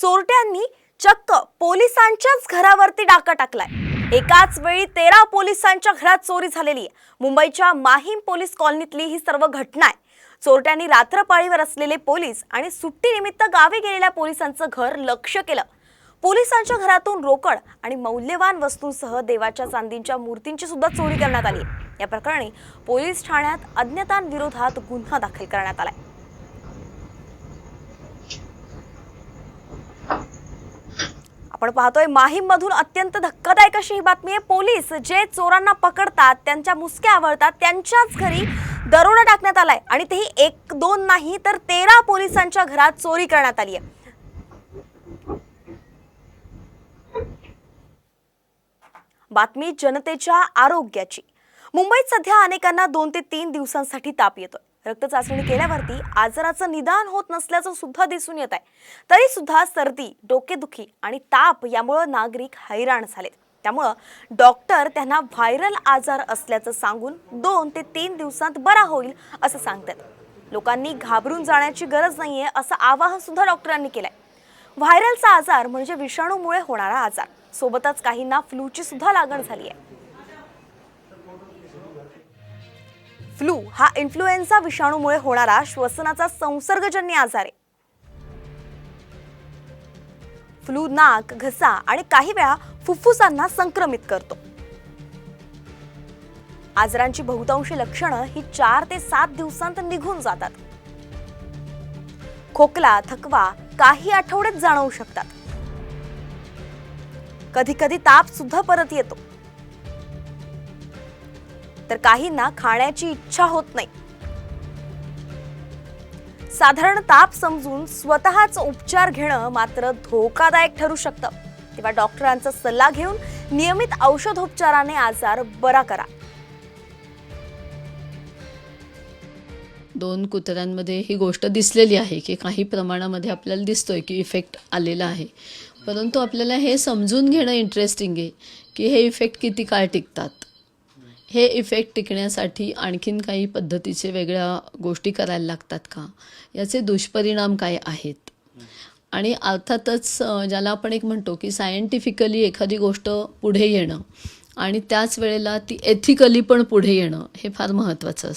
चोरट्यांनी चक्क पोलिसांच्याच घरावरती डाका टाकलाय. एकाच वेळी तेरा पोलिसांच्या घरात चोरी झालेली आहे. मुंबईच्या माहीम पोलीस कॉलनीतली ही सर्व घटना आहे. चोरट्यांनी रात्रपाळीवर असलेले पोलीस आणि सुट्टीनिमित्त गावी गेलेल्या पोलिसांचं घर लक्ष केलं. पोलिसांच्या घरातून रोकड आणि मौल्यवान वस्तूंसह देवाच्या चांदींच्या मूर्तींची सुद्धा चोरी करण्यात आली आहे. या प्रकरणी पोलीस ठाण्यात अज्ञातांविरोधात गुन्हा दाखल करण्यात आलाय. आपण पाहतोय माहीम मधून अत्यंत धक्कादायक अशी ही बातमी आहे. पोलीस जे चोरांना पकडतात त्यांच्या मुसक्या आवळतात त्यांच्याच घरी दरोडा टाकण्यात आलाय आणि तेही एक दोन नाही तर तेरा पोलिसांच्या घरात चोरी करण्यात आली आहे. बातमी जनतेच्या आरोग्याची. मुंबईत सध्या अनेकांना दोन ते तीन दिवसांसाठी ताप येतोय. रक्त चाचणी केल्यावरती आजाराचं निदान होत नसल्याचं सुद्धा दिसून येत आहे तरी सुद्धा सर्दी डोकेदुखी आणि ताप यामुळं नागरिक हैराण झालेत. त्यामुळं डॉक्टर त्यांना व्हायरल आजार असल्याचं सांगून दोन ते तीन दिवसांत बरा होईल असं सांगतात. लोकांनी घाबरून जाण्याची गरज नाहीये असं आवाहन सुद्धा डॉक्टरांनी केलंय. व्हायरलचा आजार म्हणजे विषाणूमुळे होणारा आजार. सोबतच काहींना फ्लूची सुद्धा लागण झाली आहे फ्लू हा इन्फ्लुएन्झा विषाणूमुळे होणारा श्वसनाचा संसर्गजन्य आजार आहे. फ्लू नाक घसा आणि काही वेळा फुफ्फुसांना संक्रमित करतो. आजारांची बहुतांशी लक्षणं ही चार ते सात दिवसांत निघून जातात. खोकला थकवा काही आठवड्यात जाणवू शकतात. कधी कधी ताप सुद्धा परत येतो. तर काहींना खाण्याची इच्छा होत नाही. साधारण ताप समजून स्वतःच उपचार घेणं मात्र धोकादायक ठरू शकतं. तेव्हा डॉक्टरांचा सल्ला घेऊन नियमित औषधोपचाराने आजार बरा करा. दोन कुत्र्यांमध्ये ही गोष्ट दिसलेली आहे की काही प्रमाणामध्ये आपल्याला दिसतोय की इफेक्ट आलेला आहे. परंतु आपल्याला हे समजून घेणं इंटरेस्टिंग आहे की हे इफेक्ट किती काळ टिकतात. हे इफेक्ट टिकण्यासाठी आणखीन काही पद्धतीचे वेगळ्या गोष्टी करायला लागतात का? याचे दुष्परिणाम काय आहेत? आणि अर्थातच ज्याला आपण एक म्हणतो की सायंटिफिकली एखादी गोष्ट पुढे येणं आणि त्याच वेळेला ती एथिकली पण पुढे येणं हे फार महत्त्वाचं असतं.